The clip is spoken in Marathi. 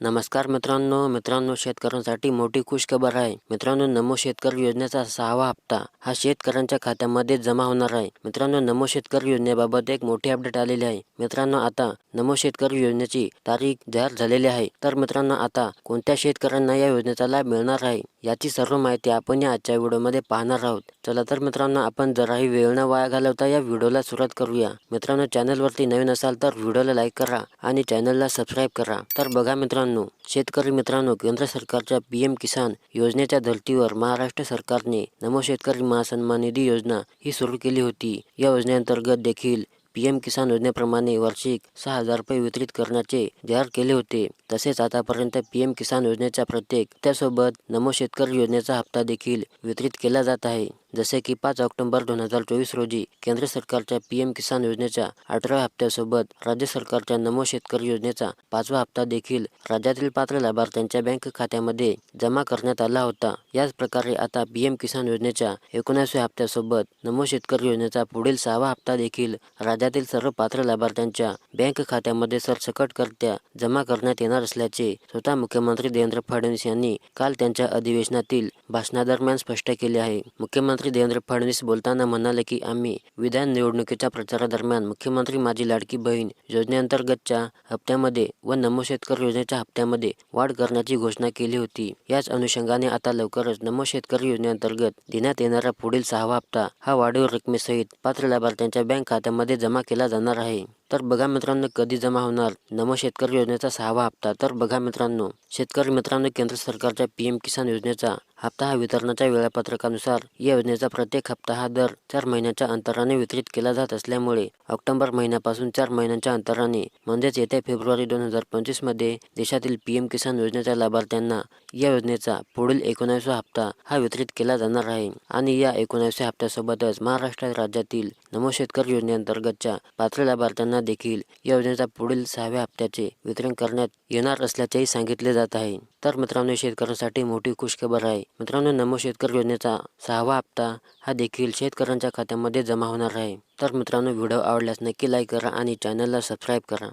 नमस्कार मित्रांनो मित्रांनो शेतकऱ्यांसाठी मोठी खुशखबर आहे. मित्रांनो नमो शेतकरी योजनेचा सहावा हप्ता हा शेतकऱ्यांच्या खात्यामध्ये जमा होणार आहे. मित्रांनो नमो शेतकरी योजनेबाबत एक मोठी अपडेट आलेली आहे. मित्रांनो आता नमो शेतकरी योजनेची तारीख जाहीर झालेली आहे. तर मित्रांनो आता कोणत्या शेतकऱ्यांना या योजनेचा लाभ मिळणार आहे? याची सर्व माहिती आपण या आजच्या व्हिडिओमध्ये पाहणार आहोत. चला तर मित्रांनो आपण जराही वेळ न वाया घालवता या व्हिडिओला सुरुवात करूया. मित्रांनो चॅनलवरती नवीन असाल तर व्हिडिओला लाईक करा आणि चॅनलला सबस्क्राईब करा. तर बघा मित्रांनो शेतकरी मित्रांनो केंद्र सरकारच्या पी एम किसान योजनेच्या धर्तीवर महाराष्ट्र सरकारने नमो शेतकरी महासन्मान निधी योजना ही सुरू केली होती. या योजनेअंतर्गत देखील पी एम किसान योजनेप्रमाणे वार्षिक सहा हजार रुपये वितरित करण्याचे जाहीर केले होते. तसेच आतापर्यंत पी एम किसान योजनेच्या प्रत्येक त्यासोबत नमो शेतकरी योजनेचा हप्ता देखील वितरित केला जात आहे. जसे की पाच ऑक्टोबर दोन हजार चोवीस रोजी केंद्र सरकारच्या पी एम किसान योजनेच्या अठराव्या हप्त्यासोबत राज्य सरकारच्या नमो शेतकरी योजनेचा पाचवा हप्ता देखील राज्यातील पात्र लाभार्थ्यांच्या बँक खात्यामध्ये जमा करण्यात आला होता. याच प्रकारे आता पी एम किसान योजनेच्या एकोणीसव्या हप्त्यासोबत नमो शेतकरी योजनेचा पुढील सहावा हप्ता देखील राज्यातील सर्व पात्र लाभार्थ्यांच्या बँक खात्यामध्ये सरसकटकर्त्या जमा करण्यात येणार असल्याचे स्वतः मुख्यमंत्री देवेंद्र फडणवीस यांनी काल त्यांच्या अधिवेशनातील भाषणादरम्यान स्पष्ट केले आहे. मुख्यमंत्री देवेंद्र फडणवीस बोलताना म्हणाले की आम्ही विधान निवडणुकीच्या प्रचारादरम्यान मुख्यमंत्री माझी लाडकी बहीण योजनेअंतर्गतच्या हप्त्यामध्ये व नमो शेतकरी योजनेच्या हप्त्यामध्ये वाढ करण्याची घोषणा केली होती. याच अनुषंगाने आता लवकरच नमो शेतकरी योजनेअंतर्गत देण्यात येणारा पुढील सहावा हप्ता हा वाढीव रकमेसहित पात्र लाभार्थ्यांच्या बँक खात्यामध्ये जमा केला जाणार आहे. तर बघा मित्रांनो कधी जमा होणार? नम शेतकरी योजनेचा सहावा हप्ता. तर बघा मित्रांनो शेतकरी मित्रांनो केंद्र सरकारच्या पी एम किसान योजनेचा हप्ता हा वितरणाच्या वेळापत्रकानुसार या योजनेचा प्रत्येक हप्ता हा दर चार महिन्याच्या अंतराने वितरित केला जात असल्यामुळे ऑक्टोबर महिन्यापासून चार महिन्यांच्या अंतराने म्हणजेच येत्या फेब्रुवारी दोन हजार पंचवीसमध्ये देशातील पी एम किसान योजनेच्या लाभार्थ्यांना या योजनेचा पुढील एकोणीसवा हप्ता हा वितरित केला जाणार आहे. आणि या एकोणीसव्या हप्त्यासोबतच महाराष्ट्र राज्यातील नमो शेतकरी योजनेअंतर्गतच्या पात्र लाभार्थ्यांना देखील या योजनेचा पुढील सहाव्या हप्त्याचे वितरण करण्यात येणार असल्याचेही सांगितले जात आहे. तर मित्रांनो शेतकऱ्यांसाठी मोठी खुशखबर आहे. मित्रांनो नमो शेतकरी योजनेचा सहावा हप्ता हा देखील शेतकऱ्यांच्या खात्यामध्ये जमा होणार आहे. तर मित्रांनो व्हिडिओ आवडल्यास नक्की लाईक करा आणि चॅनलला सबस्क्राईब करा.